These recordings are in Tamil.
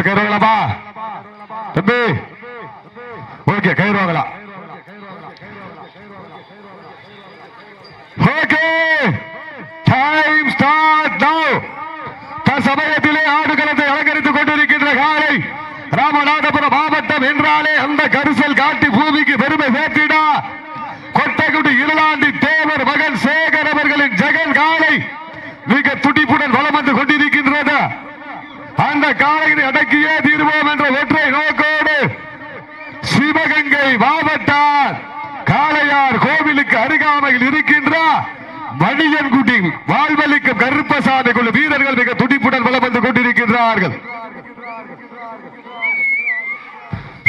சார் கயிறு வாங்கலாமா தம்பி ஓகே கயிறு வாங்கலாம். ஓகே டைம் ஸ்டார்ட் நவ தற்சமயத்திலே ஆடுகளத்தை அலங்கரித்துக் கொண்டிருக்கின்ற காலை ராமநாதபுரம் மாவட்டம் என்றாலே அந்த கரிசல் காட்டி பூமிக்கு பெருமை சேர்த்திடா. கொட்டகுடி இருளாண்டி தேவர் மகன் சேகர் அவர்களின் ஜெகன் காலை மிக துடிப்புடன் வளம் வந்து கொண்டிருக்கின்றது. அந்த காலையில் அடக்கியே தீர்வோம் என்ற ஒற்றை நோக்கோடு சிவகங்கை மாவட்டார் காளையார் கோவிலுக்கு அருகாமையில் இருக்கின்ற மணியன்குடி வாழ்வழிக்கும் கருப்பசாமி குழு வீரர்கள் மிக துடிப்புடன் பலம் வந்து கொண்டிருக்கின்றார்கள்.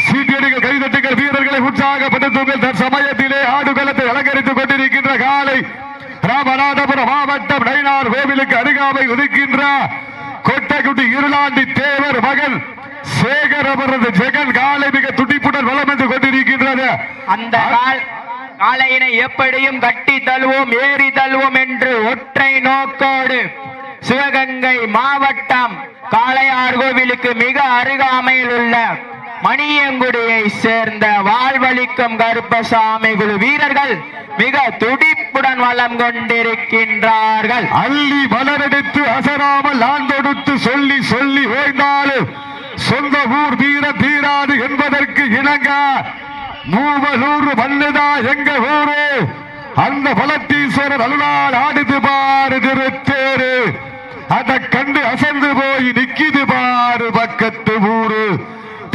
சீட்டியடிகள் கைதட்டுகள் வீரர்களை உற்சாகப்படுத்துங்கள். தற்சமயத்திலே ஆடுகளத்தை அலங்கரித்துக் கொண்டிருக்கின்ற காலை ராமநாதபுரம் மாவட்டம் நயினார் கோவிலுக்கு அருகாமை ஒதுக்கின்ற கொட்டகுடி இருளாண்டி தேவர் மகன் சேகர் அவரது ஜெகன் காலை மிக துடிப்புடன் வளம் வந்து கொண்டிருக்கின்றது. அந்த கால் எப்படியும் கட்டி தழுவோம் ஏறி தழுவோம் என்று ஒற்றை நோக்கோடு சிவகங்கை மாவட்டம் காளையார் கோவிலுக்கு மிக அருகாமையில் உள்ள மணியங்குடியை சேர்ந்த வாழ்வழிக்கும் கருப்பசாமி குழு வீரர்கள் மிக துடிப்புடன் வளம் கொண்டிருக்கின்றார்கள். அள்ளி வளரெடுத்து அசராமல் ஆண்டொடுத்து சொல்லி சொல்லி ஓய்ந்தாலும் சொந்த ஊர் தீர தீராது என்பதற்கு இணங்க மூவலூர் மண்ணுதா எங்க ஊரு? அந்த பலத்தீஸ்வரர் அருளால் ஆடுது பாரு திருத்தேரு. அதை கண்டு அசந்து போய் நிக்கிது பாரு பக்கத்து ஊரு.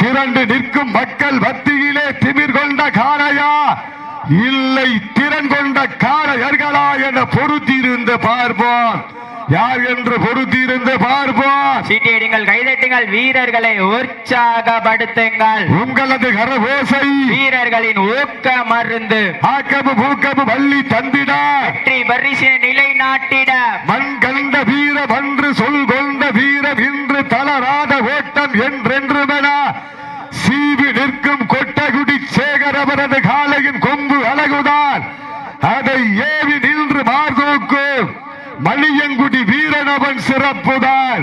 திரண்டு நிற்கும் மக்கள் மத்தியிலே திமிர் கொண்ட காரையா இல்லை திறன் கொண்ட காளையர்களா என பொறுத்திருந்து பார்ப்போம். யார் என்று பொறுத்திருந்து பார்ப்போம். சீட்டியடிங்கள் கைதட்டுங்கள் வீரர்களை உற்சாகப்படுத்துங்கள். உங்களது கரபோசை வீரர்களின் ஊக்க மருந்து ஆக்கமு பூக்கமு வள்ளி தந்திட. வெற்றி பரிசினை நிலைநாட்டிட. மண் கண்ட வீரம் அன்று சொல் கொண்ட வீரம் இன்று தளராத ஓட்டம் என்றென்றுமென சீவி நிற்கும் கொட்டகுடி சேகர் அவரது காலையின் கொம்பு அழகுதான். அதை ஏவி நின்று மார்தூக்கும் மணியங்குடி வீரனவன் சிறப்புதான்.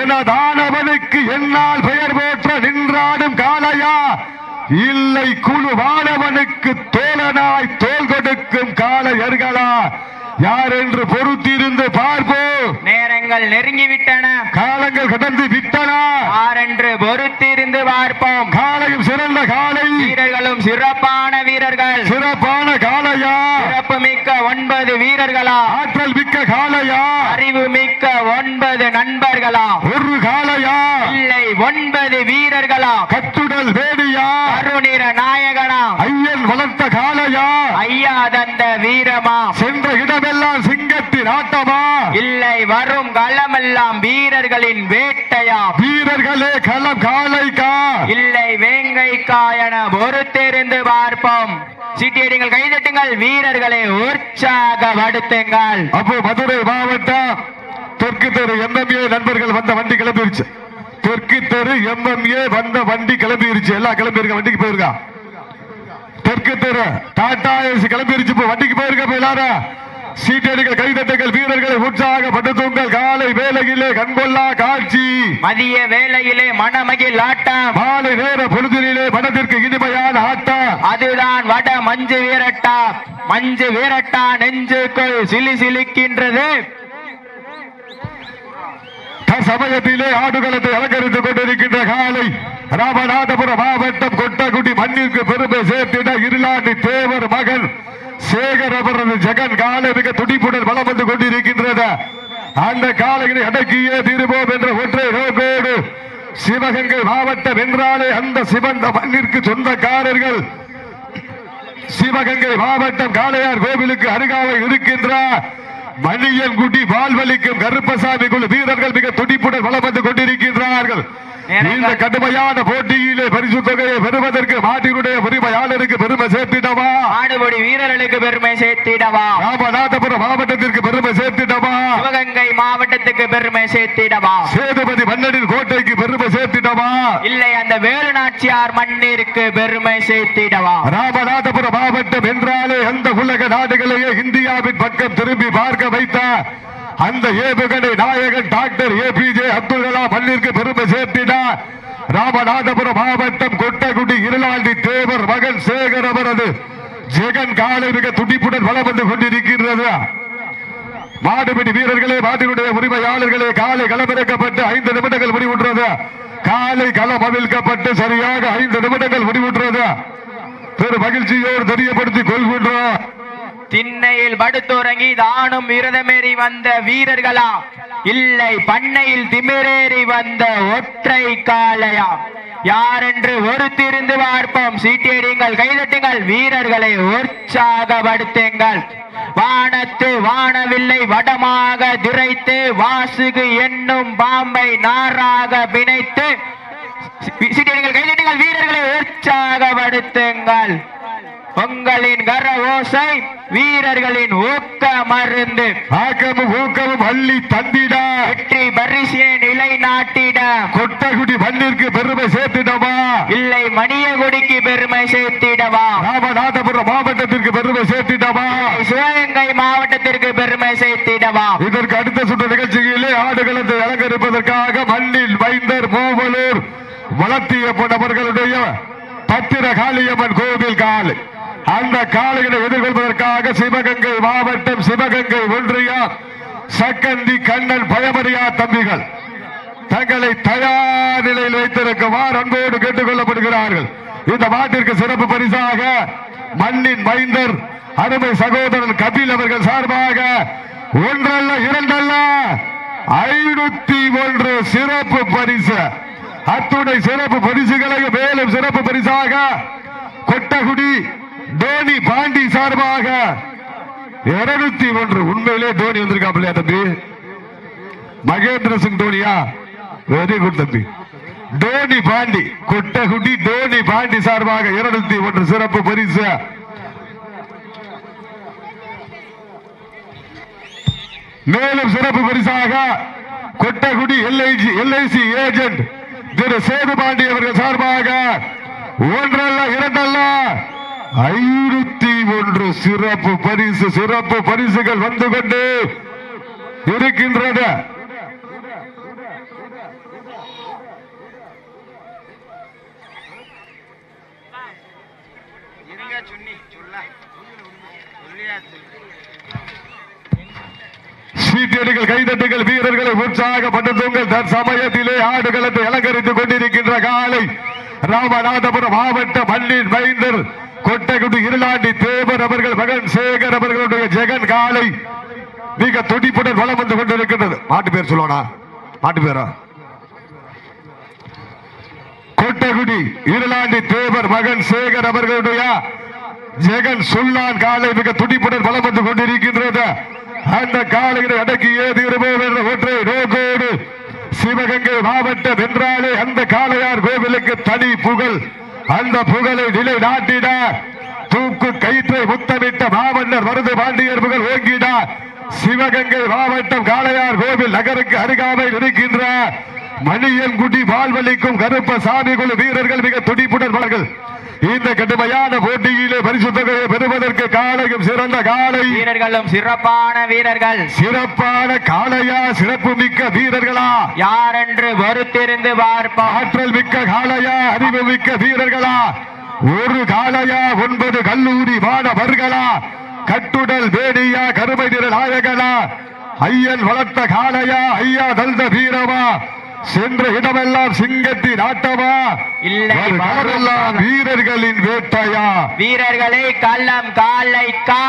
எனதானவனுக்கு என்னால் பெயர் போற்ற நின்றாடும் காலையா இல்லை குழுவானவனுக்கு தோழனாய் தோல் கொடுக்கும் காளையர்களா. யார் என்று பொறுத்திருந்து பார்ப்போம் நேரங்கள் நெருங்கிவிட்டன. காலங்கள் கடந்து விட்டன. ஆரென்று பொறுத்திருந்து பார்ப்போம். காலையும் சிறந்த காலை. வீரர்களும் சிறப்பான வீரர்கள். சிறப்பான காளையா சிறப்பு மிக்க ஒன்பது வீரர்களா ஆற்றல் மிக்க காளையா? அறிவு மிக்க ஒன்பது நண்பர்களா? ஒரு காளையா? இல்லை ஒன்பது வீரர்களா? கத்துடல் வேடியா கருநிற நாயகனா? ஐயன் வளர்த்த காளையா? ஐயா தந்த வீரமா? சென்ற இடமெல்லாம் சிங்கத்தின் ஆட்டமா? இல்லை வரும் களமெல்லாம் வீரர்களின் வேட்டையா? வீரர்களே களம் காளைக்கா? இல்லை வேங்கைக்கா என பொறுத்திருந்து பார்ப்போம். சீட்டியடிங்கள் கைதட்டுங்கள். வீரர்களை உற்சாகப்படுத்துங்கள் அப்போ மதுரை மாவட்டம் தெற்கு தெரு எம்எம்ஏ நண்பர்கள் வந்த வண்டி கிளம்பிருச்சு. தெற்கு தெரு எம்எம்ஏ வந்த வண்டி கிளம்பிருச்சு. எல்லாம் கிளம்பிருக்க வண்டிக்கு போயிருக்கா தெற்கு தெரு டாடா ஏசி கிளம்பிருச்சு. வண்டிக்கு போயிருக்க போய் எல்லாரும். சீட்டடிகள் கைதட்டுகள் வீரர்களை உற்சாகப்படுத்துங்கள். காலை வேலையிலே கண்கொள்ளா காட்சி. மதிய வேளையிலே மணமகிழ் ஆட்டம். மாலை நேர பொழுதிலே மனதிற்கு இனிமையான ஆட்டம். அதுதான் வட மஞ்சு வீரட்டா. மஞ்சு வீரட்டா நெஞ்சுக்குள் சிலி சிலிக்கின்றது. சமயத்திலே ஆடுகளத்தை அலங்கரித்துக் கொண்டிருக்கின்ற காலை ராமநாதபுரம் மாவட்டம் கொட்டகுடி மண்ணிற்கு பெருமை சேர்த்திட இருளாண்டி தேவர் மகன் சேகர் அவரது ஜெகன் காலை மிக துடிப்புடன் வலம் வந்து கொண்டிருக்கின்றது. அந்த காலைகளை அடக்கியே தீருவோம் என்ற ஒற்றை நோக்கோடு சிவகங்கை மாவட்டம் என்றாலே அந்த சிவந்த மண்ணிற்கு சொந்தக்காரர்கள் சிவகங்கை மாவட்டம் காளையார் கோவிலுக்கு அருகாமல் இருக்கின்ற. மணியன்குடி வாழ்வழிக்கும் கருப்பசாமி குழு வீரர்கள் மிக துடிப்புடன் வளம் வந்து கொண்டிருக்கின்றார்கள். இந்த கடுமையான போட்டியிலே பரிசு தொகையை பெறுவதற்கு மாட்டினுடைய உரிமையாளருக்கு பெருமை சேர்த்திடவா? ஆடுபடி வீரர்களுக்கு பெருமை சேர்த்திடவா? ராமநாதபுரம் மாவட்டத்திற்கு பெருமை சேர்த்திடவா? சிவகங்கை மாவட்டத்துக்கு பெருமை சேர்த்திடவா? சேதுபதி மன்னனின் கோட்டைக்கு பெருமை சேர்த்திடவா? இல்லை அந்த வேலுநாச்சியார் மண்ணிற்கு பெருமை சேர்த்திடவா? ராமநாதபுரம் மாவட்டம் என்றாலே அந்த உலக நாடுகளையே இந்தியாவின் பக்கம் திரும்பி பார்க்க வைத்த அந்த ஏவுகணை நாயகன் டாக்டர் ஏபிஜே அப்துல் கலாம் பள்ளிற்கு பெருமை சேர்த்தினார். ராமநாதபுரம் மாவட்டம் கொட்டகுடி இருளாண்டி தேவர் மகன் சேகர் அவரது ஜெகன் காலை மிக துடிப்புடன் வளம் வந்து கொண்டிருக்கின்றது. மாடுபிடி வீரர்களே மாட்டினுடைய உரிமையாளர்களே காலை களமிறக்கப்பட்டு ஐந்து நிமிடங்கள் முடிவுற்றது. காலை களம் அவிழ்க்கப்பட்டு சரியாக ஐந்து நிமிடங்கள் முடிவுற்றது. பெரு மகிழ்ச்சியோடு தெரியப்படுத்திக் கொள்கின்றோம். திண்ணையில் படுத்துறங்கி தானும் விரதமேறி வந்த வீரர்களா? இல்லை பண்ணையில் திமிரேறி வந்த ஒற்றை காளையா? யாரென்று ஒருத்திருந்து பார்ப்போம். சீட்டியடிங்கள் கைதட்டுங்கள் வீரர்களை உற்சாகப்படுத்துங்கள். வானத்து வானவில்லை வடமாக திரைத்து வாசுகு என்னும் பாம்பை நாராக பிணைத்து சீட்டியடிங்கள் கைதட்டுங்கள் வீரர்களை உற்சாகப்படுத்துங்கள். உங்களின் கர ஓசை வீரர்களின் ஊக்க மருந்து. ஆக்கமும் ஊக்கமும் அள்ளி தந்திட. வெற்றி பரிசினை நிலை நாட்டிட. கொட்டகுடி மண்ணிற்கு பெருமை சேர்த்திடமா இல்லை மணியகுடிக்கு பெருமை சேர்த்திடவா. ராமநாதபுரம் மாவட்டத்திற்கு பெருமை சேர்த்திடமா சிவகங்கை மாவட்டத்திற்கு பெருமை சேர்த்திடவா. இதற்கு அடுத்த சுற்று நிகழ்ச்சியிலே ஆடுகளத்தை அலங்கரிப்பதற்காக மண்ணில் மைந்தர் மூவலூர். வளர்த்திய நபர்களுடைய பத்திர காளியம்மன் கோவில் காலை. அந்த காளைகளை எதிர்கொள்வதற்காக சிவகங்கை மாவட்டம் சிவகங்கை ஒன்றியா சக்கந்தி கண்ணன் பயமறியா தம்பிகள் தங்களை தயார் நிலையில் வைத்திருக்குமாறு அன்போடு கேட்டுக் கொள்ளப்படுகிறார்கள் இந்த மாட்டிற்கு சிறப்பு பரிசாக மண்ணின் மைந்தர் அருமை சகோதரன் கபில் அவர்கள் சார்பாக ஒன்றல்ல இரண்டல்ல ஐநூத்தி ஒன்று சிறப்பு பரிசு. அத்துணை சிறப்பு பரிசுகளை மேலும் சிறப்பு பரிசாக கொட்டகுடி டோனி பாண்டி சார்பாக இருநூத்தி ஒன்று உண்மையிலே தோனி வந்திருக்காப்லையா தம்பி? மகேந்திர சிங் தோனியா? வெரி குட் தம்பி. டோனி பாண்டி கொட்டகுடி டோனி பாண்டி சார்பாக இருநூத்தி ஒன்று சிறப்பு பரிசு. மேலும் சிறப்பு பரிசாக Kottagudi LIG LIC agent Thiru Sethu Pandi அவர்கள் சார்பாக ஒன்றல்ல இரண்டல்ல ஐநூத்தி ஒன்று சிறப்பு பரிசு சிறப்பு பரிசுகள் வந்து கொண்டு இருக்கின்றது. சீட்டியடிகள் கைதட்டுகள் வீரர்களை உற்சாகப்படுத்துங்கள். தற்சமயத்திலே ஆடுகளத்தை அலங்கரித்துக் கொண்டிருக்கின்ற காலை ராமநாதபுரம் மாவட்ட மண்ணின் மைந்தர் கொட்டகுடி இருளாண்டி தேவர் அவர்கள் மகன் சேகர் அவர்களுடைய ஜெகன் காலை மிக துடிப்புடன் வளம் வந்து கொண்டிருக்கின்றது. மாட்டு பேர் சொல்லுவானா? மாட்டு பேரா? கொட்டகுடி இருளாண்டி தேவர் மகன் சேகர் அவர்களுடைய ஜெகன் சுல்லான் காலை மிக துடிப்புடன் வளம் வந்து கொண்டிருக்கின்றது. அந்த காலையினை அடக்கி ஏது இருப்போம் ஒற்றை நோக்கோடு சிவகங்கை மாவட்டம் என்றாலே அந்த காளையார் கோவிலுக்கு தனி புகழ் அந்த புகழை நிலை நாட்டிட. தூக்கு கயிற்றை முத்தமிட்ட மாமன்னர் மருது பாண்டியர் புகழ் ஓங்கினார் சிவகங்கை மாவட்டம் காளையார் கோவில் நகருக்கு அருகாமையில் இருக்கின்ற மணியன்குடி வாழ்வழிக்கும் கருப்பசாமி குழு வீரர்கள் மிக துடிப்புடன் இந்த கடுமையான போட்டியிலே பரிசு தொகையை பெறுவதற்கு காலையும் சிறந்த காலை. வீரர்களும் சிறப்பான வீரர்கள். சிறப்பான காளையா சிறப்பு மிக்க வீரர்களா? யாரென்று பொறுத்திருந்து பார்ப்போம். ஆற்றல் மிக்க காளையா அறிவு மிக்க வீரர்களா? ஒரு காளையா ஒன்பது கல்லூரி மாணவர்களா? கட்டுடல் வேடியா கருமை நிற நாயகனா ஐயன் வளர்த்த காளையா ஐயா தந்த வீரமா? சென்ற இடமெல்லாம் சிங்கத்தின் ஆட்டமா இல்லை, வீரர்களின் வேட்டையா? வீரர்களை கள்ளம் காலைக்கா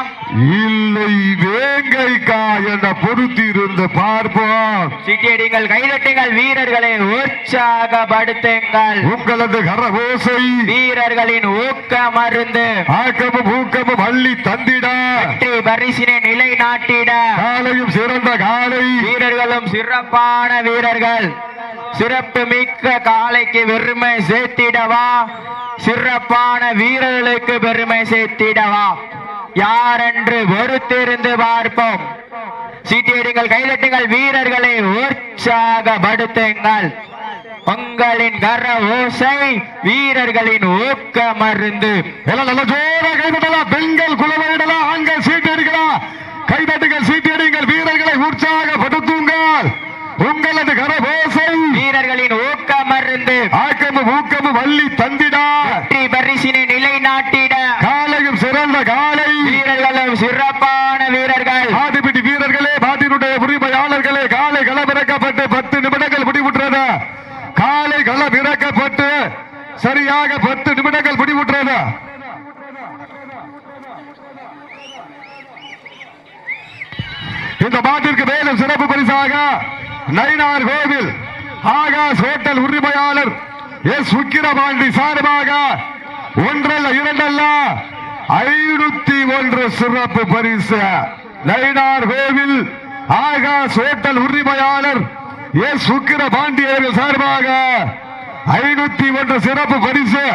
இல்லை வேங்கைக்கா என பொறுத்திருந்து பார்ப்போம். சிட்டியடிங்கள் கைதட்டுங்கள் வீரர்களை உற்சாகப்படுத்துங்கள். உங்களது கரகோசை. வீரர்களின் ஊக்க மருந்து ஆக்கமும் ஊக்கமும் அள்ளி தந்திட. வெற்றி பரிசினை நிலை நாட்டிட காலையும் சிறந்த காலை. வீரர்களும் சிறப்பான வீரர்கள். சிறப்பு மிக்க காலைக்கு பெருமை சேர்த்திடவா? சிறப்பான வீரர்களுக்கு பெருமை சேர்த்திடவா? யாரென்று பொறுத்திருந்து பார்ப்போம். சீட்டியடிங்கள் கைதட்டுங்கள் வீரர்களை உற்சாகப்படுத்துங்கள். உங்களின் கர ஓசை வீரர்களின் ஊக்க மருந்து பெண்கள் குலவையிடலாம் ஆண்கள் சீட்டு அடிக்கலாம். கைதட்டுங்கள் சீட்டு அடிங்கள் வீரர்களை உற்சாக உற்சாகப்படுத்துங்கள். உங்களது கரபோசை வீரர்களின் ஊக்கமருந்து. ஆக்கமும் ஊக்கமும் வள்ளி தந்திடா. வெற்றி பரிசினை நிலைநாட்டிட. காலையும் சிறந்த காலை. வீரர்களும் சிறப்பான வீரர்கள். ஆதிபிடி வீரர்களே பாட்டினுடைய உரிமையாளர்களே காலை களமிறக்கப்பட்டு பத்து நிமிடங்கள் முடிவுற்றது. காலை களம் இறக்கப்பட்டு சரியாக பத்து நிமிடங்கள் முடிவுற்றது. இந்த மாட்டிற்கு மேலும் சிறப்பு பரிசாக நயினார் கோவில் ஆகாஷ் ஹோட்டல் உரிமையாளர் எஸ் உக்கிரபாண்டி சார்பாக ஒன்றல்ல இரண்டல்ல ஐநூத்தி ஒன்று சிறப்பு பரிசு. நயினார் கோவில் ஆகாஷ் ஹோட்டல் உரிமையாளர் எஸ் உக்கிரபாண்டி அவர்கள் சார்பாக ஐநூத்தி ஒன்று சிறப்பு பரிசு.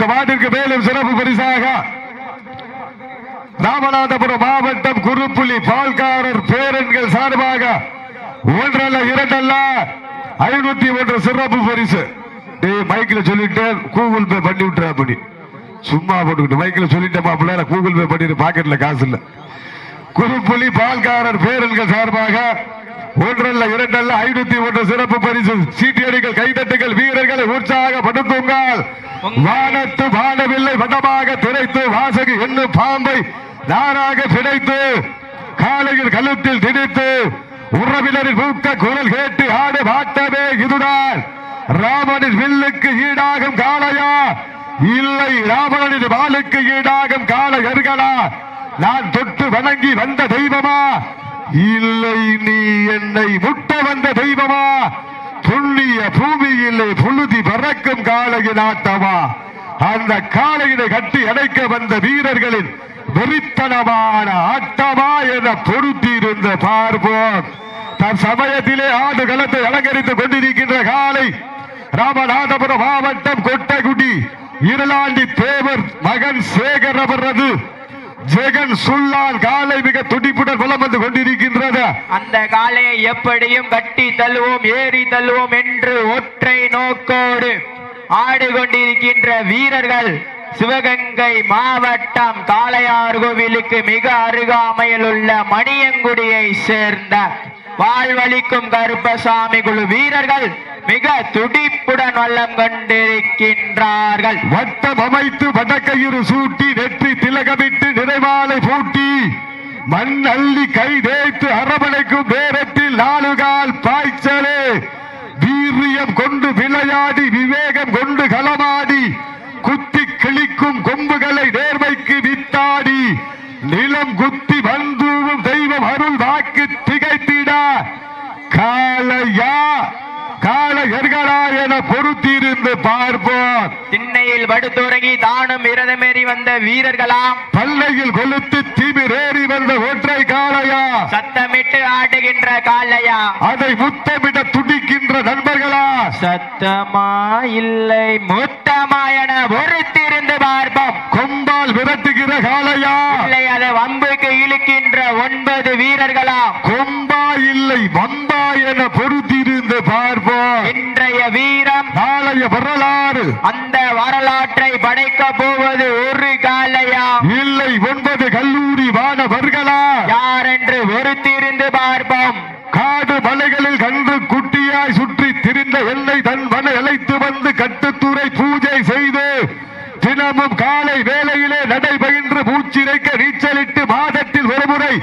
இந்த மாட்டிற்கு மேலும் சிறப்பு பரிசாக ராமநாதபுரம் மாவட்டம் குருப்புலி பால்காரர் பேரன்கள் சார்பாக ஒன்றல்ல இரண்டல்ல ஐநூத்தி ஒன்று சிறப்பு பரிசு. டேய் மைக்கில் சொல்லிட்டு கூகுள் பே பண்ணி விட்டுற அப்படி. சும்மா போட்டுக்கிட்டு மைக்கில் சொல்லிட்டேன் மாப்பிள்ள கூகுள் பே பண்ணிட்டு பாக்கெட்ல காசு இல்ல. குருப்புலி பால்காரர் பேரன்கள் சார்பாக ஒன்றல்ல இரண்டல்ல ஐநூத்தி ஒன்று சிறப்பு பரிசு. சீட்டியடிகள் கைதட்டுகள் வீரர்களை உற்சாகப்படுத்துங்கள். வானத்து வானவில்லை வடமாக திரைத்து வாசகி என்னும் பாம்பை நாராக பிடைத்து காலையில் கழுத்தில் திணித்து உறவினரின் மூக்க குரல் கேட்டு ஆடு பாட்டமே இதுதான். ராமனின் வில்லுக்கு ஈடாகும் காளையா? இல்லை ராவணனின் வாளுக்கு ஈடாகும் காளையர்களா நான் தொட்டு வணங்கி வந்த தெய்வமா? இல்லை நீ என்னை முட்ட வந்த தெய்வமா? புண்ணிய பூமியிலே புழுதி பறக்கும் காளையின் ஆட்டமா? அந்த காளையினை கட்டி அடைக்க வந்த வீரர்களின் வெறித்தனமான ஆட்டமா என பொருத்தியிருந்த பார்ப்போம். தன் சமயத்திலே ஆடு களத்தை அலங்கரித்துக் கொண்டிருக்கின்ற காலை ராமநாதபுரம் மாவட்டம் கொட்டகுடி இருளாண்டி தேவர் மகன் சேகர் அவரது ஜெகன் சுல்லால் காலை மிக துடிப்புடன் வலம் வந்து கொண்டிருக்கின்றது. அந்த காளையை எப்படியும் கட்டி தள்ளுவோம் ஏறி தள்ளுவோம் என்று ஒற்றை நோக்கோடு ஆடிக்கொண்டிருக்கின்ற வீரர்கள் சிவகங்கை மாவட்டம் காளையார் கோவிலுக்கு மிக அருகாமையில் உள்ள மணியங்குடியை சேர்ந்த வாழ்வழிக்கும் கருப்பசாமி குழு வீரர்கள் மிக துடிப்புடன் வல்லம் கொண்டிருக்கின்றார்கள். வட்டம் அமைத்து வடக்கயிறு சூட்டி நெற்றி திலகமிட்டு நிறைவாலை பூட்டி மண் அள்ளி கை தேய்த்து அரவணைக்கும் நேரத்தில் நாலுகால் பாய்ச்சலே வீரியம் கொண்டு விளையாடி விவேகம் கொண்டு களமாடி குத்தி கிழிக்கும் கொம்புகளை நேர்மைக்கு வித்தாடி நிலம் குத்தி வந்தூரும் தெய்வம் அருள் வாக்கு திகைத்திட. காலையா காளையர்களா என பொறுத்திருந்து பார்ப்போம். திண்ணையில் படுத்துறங்கி தானும் விரதமேறி வந்த வீரர்களாம். பல்லையில் கொளுத்து திமிரேறி வந்த ஒற்றை காளையா? சத்தமிட்டு ஆடுகின்ற காளையா? அதை முத்தமிட துடிக்கின்ற நண்பர்களா? சத்தமா இல்லை முத்தமா என பொறுத்திருந்து பார்ப்போம். கொம்பால் விரட்டுகிற காளையா? இல்லை அதை வம்புக்கு இழுக்கின்ற ஒன்பது வீரர்களா கொம்பா இல்லை வம்பா என பொறுத்திருந்து பார்ப்போம். இன்றைய வீரம் நாளைய வரலாறு. அந்த வரலாற்றை படைக்க போவது ஒரு காளையா இல்லை ஒன்பது கல்லூரி மாணவர்களா? யார் என்று பொறுத்திருந்து பார்ப்போம். காடு மலைகளில் கன்று குட்டியாய் சுற்றி திரிந்த என்னை தன் மனை அழைத்து வந்து கட்டுத்துறை பூஜை செய்து தினமும் காலை வேளையிலே நடைபெறுகின்ற மூச்சிறைக்க நீச்சலிட்டு மாதத்தில் ஒரு முறை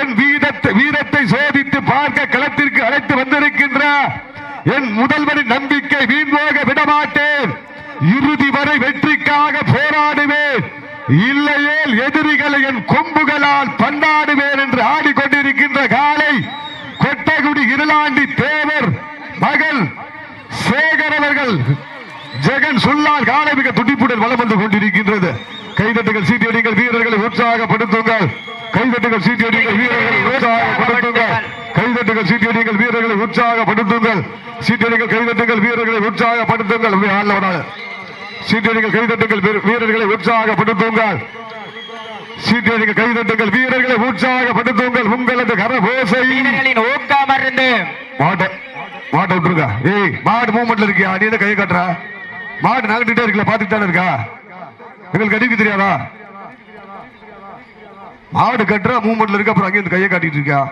என் வீரத்தை வீரத்தை சோதித்து பார்க்க களத்திற்கு அழைத்து வந்திருக்கின்ற என் முதல்வரின் நம்பிக்கை வீண்போக விடமாட்டேன். இறுதி வரை வெற்றிக்காக போராடுவேன். இல்லையேல் எதிரிகளை என் கொம்புகளால் பந்தாடுவேன் என்று ஆடிக்கொண்டிருக்கின்ற காலை கொட்டகுடி இருளாண்டி தேவர் மகள் சேகர் அவர்கள் ஜெகன் சொல்லால் காலை மிக துடிப்புடன் வளம் வந்து கொண்டிருக்கின்றது. கைதட்டுகள் சீட்டியடிகள் வீரர்களை உற்சாகப்படுத்துங்கள். கைதட்டுகள் சீட்டியடிகள் வீரர்களை உற்சாகப்படுத்துங்கள். கைதட்டுகள் சீட்டியடிகள் வீரர்களை உற்சாகப்படுத்துங்கள். சீட்டியடிகள் கைதட்டுகள் வீரர்களை உற்சாகப்படுத்துங்கள். சீட்டியடிகள் கைதட்டுங்கள் வீர- வீரர்களை உற்சாகப்படுத்துங்கள். சீட்டியடிகள் கைதட்டுங்கள் வீரர்களை உற்சாகப்படுத்துங்கள். உங்களது கரபோசை ஊக்கமருந்து மாட்டை மாட்டை விட்டுருங்க. ஏய் மாடு மூவ்மெண்ட்ல இருக்கியா? நீ கை காட்டுற? மாடு நகட்டிட்டே இருக்கல பாத்துட்டு தானே இருக்கா? எங்களுக்கு அடிக்க தெரியாதா? மாடு கட்டுற மூவ்மெண்ட்ல இருக்கு அப்புறம் அங்கே கையை காட்டிட்டு இருக்கியா?